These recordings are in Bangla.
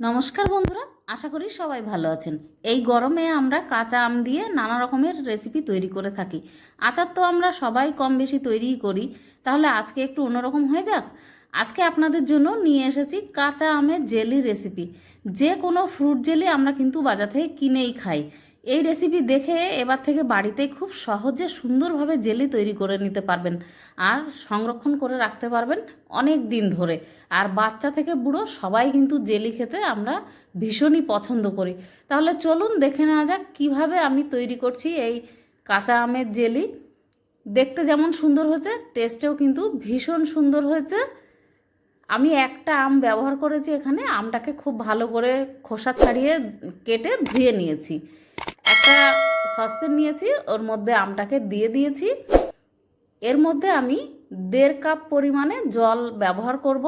নমস্কার বন্ধুরা, আশা করি সবাই ভালো আছেন। এই গরমে আমরা কাঁচা আম দিয়ে নানা রকমের রেসিপি তৈরি করে থাকি। আচার তো আমরা সবাই কম বেশি তৈরিই করি। তাহলে আজকে একটু অন্যরকম হয়ে যাক? আজকে আপনাদের জন্য নিয়ে এসেছি কাঁচা আমের জেলি রেসিপি যে কোনো ফ্রুট জেলি আমরা কিন্তু বাজার থেকে কিনেই খাই। এই রেসিপি দেখে এবার থেকে বাড়িতে খুব সহজে সুন্দরভাবে জেলি তৈরি করে নিতে পারবেন। আর সংরক্ষণ করে রাখতে পারবেন অনেক দিন ধরে। আর বাচ্চা থেকে বুড়ো সবাই কিন্তু জেলি খেতে আমরা ভীষণই পছন্দ করি। তাহলে চলুন দেখে নেওয়া যাক কীভাবে আমি তৈরি করছি এই কাঁচা আমের জেলি। দেখতে যেমন সুন্দর হয়েছে টেস্টেও কিন্তু ভীষণ সুন্দর হয়েছে। আমি একটা আম ব্যবহার করেছি এখানে, আমটাকে খুব ভালো করে খোসা ছাড়িয়ে কেটে ধুয়ে নিয়েছি। একটা সসপ্যান নিয়েছি, ওর মধ্যে আমটাকে দিয়ে দিয়েছি। এর মধ্যে আমি দেড় কাপ পরিমাণে জল ব্যবহার করব।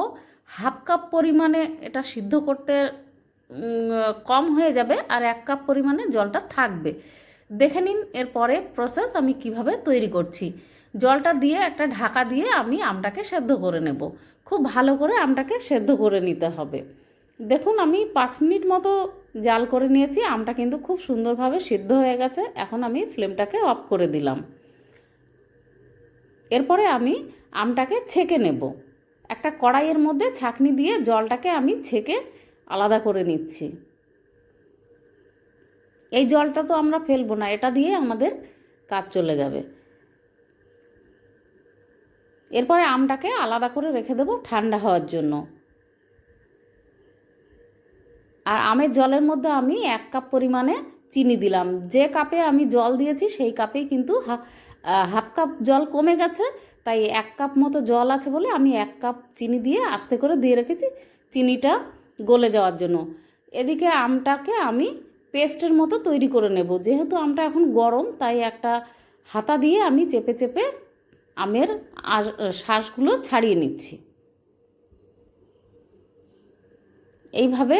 হাফ কাপ পরিমাণে এটা সিদ্ধ করতে কম হয়ে যাবে আর এক কাপ পরিমাণে জলটা থাকবে। দেখে নিন এরপরে প্রসেস আমি কীভাবে তৈরি করছি। জলটা দিয়ে একটা ঢাকা দিয়ে আমি আমটাকে সেদ্ধ করে নেব। খুব ভালো করে আমটাকে সেদ্ধ করে নিতে হবে। দেখুন আমি পাঁচ মিনিট মতো জাল করে নিয়েছি, আমটা কিন্তু খুব সুন্দরভাবে সিদ্ধ হয়ে গেছে। এখন আমি ফ্লেমটাকে অফ করে দিলাম। এরপরে আমি আমটাকে ছেঁকে নেব। একটা কড়াইয়ের মধ্যে ছাঁকনি দিয়ে জলটাকে আমি ছেঁকে আলাদা করে নিচ্ছি। এই জলটা তো আমরা ফেলব না, এটা দিয়ে আমাদের কাজ চলে যাবে। এরপরে আমটাকে আলাদা করে রেখে দেবো ঠান্ডা হওয়ার জন্য। আর আমের জলের মধ্যে আমি এক কাপ পরিমাণে চিনি দিলাম। যে কাপে আমি জল দিয়েছি, সেই কাপেই কিন্তু হাফ কাপ জল কমে গেছে। তাই এক কাপ মতো জল আছে বলে আমি এক কাপ চিনি দিয়ে আস্তে করে দিয়ে রেখেছি চিনিটা গলে যাওয়ার জন্য। এদিকে আমটাকে আমি পেস্টের মতো তৈরি করে নেব। যেহেতু আমটা এখন গরম, তাই একটা হাতা দিয়ে আমি চেপে চেপে আমের শ্বাসগুলো ছাড়িয়ে নিচ্ছি। এইভাবে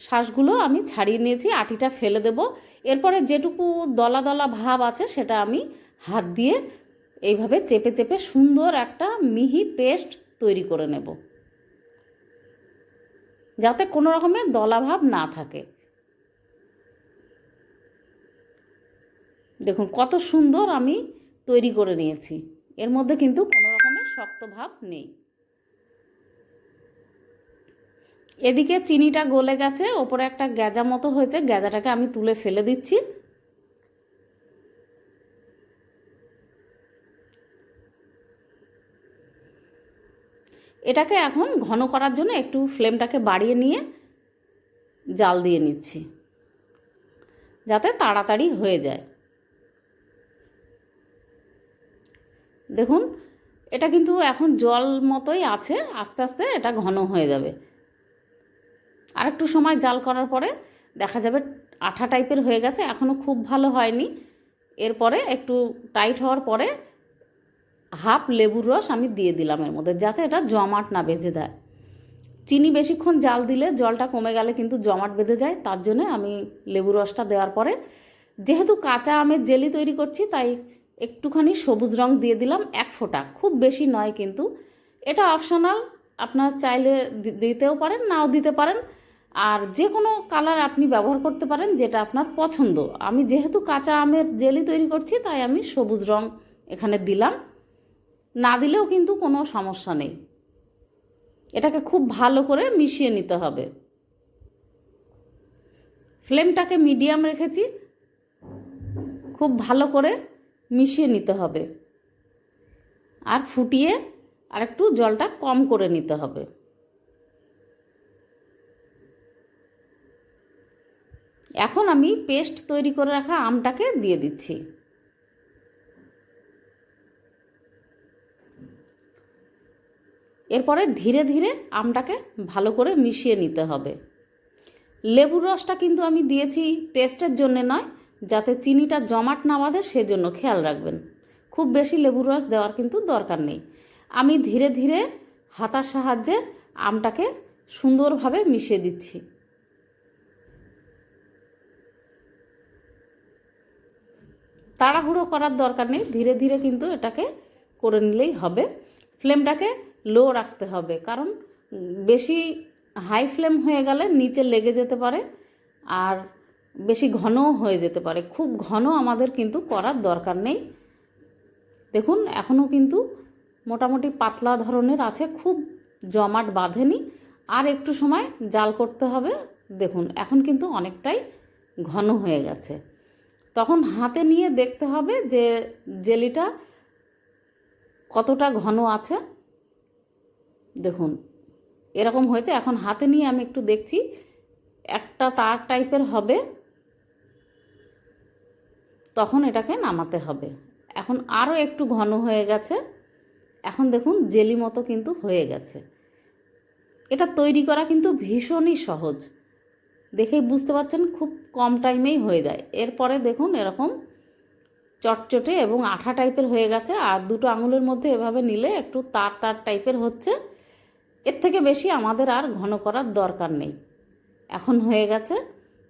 শ্বাসগুলো আমি ছাড়িয়ে নিয়েছি, আটিটা ফেলে দেব। এরপরে যেটুকু দলা দলা ভাব আছে সেটা আমি হাত দিয়ে এইভাবে চেপে চেপে সুন্দর একটা মিহি পেস্ট তৈরি করে নেব। যাতে কোনো রকমের দলা ভাব না থাকে। দেখুন কত সুন্দর আমি তৈরি করে নিয়েছি। এর মধ্যে কিন্তু কোনো রকমের শক্ত ভাব নেই। এদিকে চিনিটা গলে গেছে, ওপরে একটা গ্যাজা মতো হয়েছে, গ্যাজাটাকে আমি তুলে ফেলে দিচ্ছি। এটাকে এখন ঘন করার জন্য একটু ফ্লেমটাকে বাড়িয়ে নিয়ে জাল দিয়ে নিচ্ছি, যাতে তাড়াতাড়ি হয়ে যায়। দেখুন, এটা কিন্তু এখন জল মতোই আছে, আস্তে আস্তে এটা ঘন হয়ে যাবে। আর একটু সময় জাল করার পরে দেখা যাবে আঠা টাইপের হয়ে গেছে এখনও খুব ভালো হয়নি। এরপরে একটু টাইট হওয়ার পরে হাফ লেবুর রস আমি দিয়ে দিলাম এর মধ্যে, যাতে এটা জমাট না বেঁধে দেয়। চিনি বেশিক্ষণ জাল দিলে জলটা কমে গেলে কিন্তু জমাট বেঁধে যায়, তার জন্য আমি লেবু রসটা দেওয়ার পরে যেহেতু কাঁচা আমের জেলি তৈরি করছি, তাই একটুখানি সবুজ রং দিয়ে দিলাম এক ফোঁটা, খুব বেশি নয় কিন্তু। এটা অপশনাল আপনার চাইলে দিতেও পারেন, নাও দিতে পারেন। আর যে কোনো কালার আপনি ব্যবহার করতে পারেন যেটা আপনার পছন্দ। আমি যেহেতু কাঁচা আমের জেলি তৈরি করছি, তাই আমি সবুজ রং এখানে দিলাম। না দিলেও কিন্তু কোনো সমস্যা নেই। এটাকে খুব ভালো করে মিশিয়ে নিতে হবে। ফ্লেমটাকে মিডিয়াম রেখেছি। খুব ভালো করে মিশিয়ে নিতে হবে। আর ফুটিয়ে আর একটু জলটা কম করে নিতে হবে। এখন আমি পেস্ট তৈরি করে রাখা আমটাকে দিয়ে দিচ্ছি। এরপরে ধীরে ধীরে আমটাকে ভালো করে মিশিয়ে নিতে হবে। লেবুর রসটা কিন্তু আমি দিয়েছি টেস্টের জন্যে নয়, যাতে চিনিটা জমাট না বাঁধে সেজন্য খেয়াল রাখবেন। খুব বেশি লেবুর রস দেওয়ার কিন্তু দরকার নেই। আমি ধীরে ধীরে হাতার সাহায্যে আমটাকে সুন্দরভাবে মিশিয়ে দিচ্ছি। তাড়াহুড়ো করার দরকার নেই, ধীরে ধীরে কিন্তু এটাকে করে নিলেই হবে। ফ্লেমটাকে লো রাখতে হবে, কারণ বেশি হাই ফ্লেম হয়ে গেলে নিচে লেগে যেতে পারে আর বেশি ঘনও হয়ে যেতে পারে। খুব ঘন আমাদের কিন্তু করার দরকার নেই। দেখুন, এখনও কিন্তু মোটামুটি পাতলা ধরনের আছে, খুব জমাট বাঁধেনি। আর একটু সময় জাল করতে হবে। দেখুন, এখন কিন্তু অনেকটাই ঘন হয়ে গেছে। তখন হাতে নিয়ে দেখতে হবে যে জেলিটা কতটা ঘন আছে। দেখুন, এরকম হয়েছে। এখন হাতে নিয়ে আমি একটু দেখছি, একটা তার টাইপের হবে। তখন এটাকে নামাতে হবে। এখন আরও একটু ঘন হয়ে গেছে। এখন দেখুন, জেলি মতো কিন্তু হয়ে গেছে। এটা তৈরি করা কিন্তু ভীষণই সহজ। দেখেই বুঝতে পারছেন, খুব কম টাইমেই হয়ে যায়। এরপরে দেখুন এরকম চটচটে এবং আঠা টাইপের হয়ে গেছে, আর দুটো আঙুলের মধ্যে এভাবে নিলে একটু তার তার টাইপের হচ্ছে। এর থেকে বেশি আমাদের আর ঘন করার দরকার নেই। এখন হয়ে গেছে।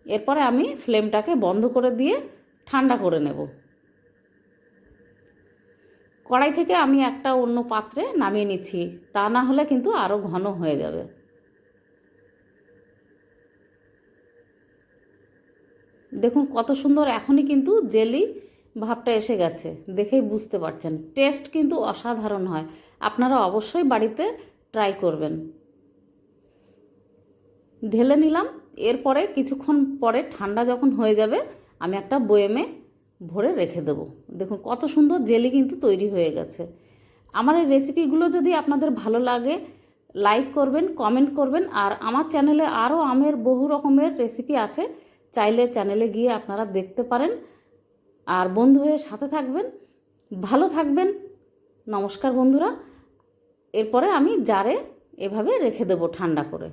এরপরে আমি ফ্লেমটাকে বন্ধ করে দিয়ে ঠান্ডা করে নেব। কড়াই থেকে আমি একটা অন্য পাত্রে নামিয়ে নিচ্ছি, তা না হলে কিন্তু আরও ঘন হয়ে যাবে। দেখুন কত সুন্দর এখনই কিন্তু জেলি ভাবটা এসে গেছে, দেখেই বুঝতে পারছেন। টেস্ট কিন্তু অসাধারণ হয়, আপনারা অবশ্যই বাড়িতে ট্রাই করবেন। ঢেলে নিলাম, এরপরে কিছুক্ষণ পরে ঠান্ডা যখন হয়ে যাবে, আমি একটা বয়েমে ভরে রেখে দেবো। দেখুন কত সুন্দর জেলি কিন্তু তৈরি হয়ে গেছে। আমার এই রেসিপিগুলো যদি আপনাদের ভালো লাগে লাইক করবেন কমেন্ট করবেন, আর আমার চ্যানেলে আরও আমের বহু রকমের রেসিপি আছে চাইলে চ্যানেলে গিয়ে আপনারা দেখতে পারেন। আর বন্ধু হয়ে সাথে থাকবেন, ভালো থাকবেন। নমস্কার বন্ধুরা। এরপরে আমি জারে এভাবে রেখে দেবো ঠান্ডা করে।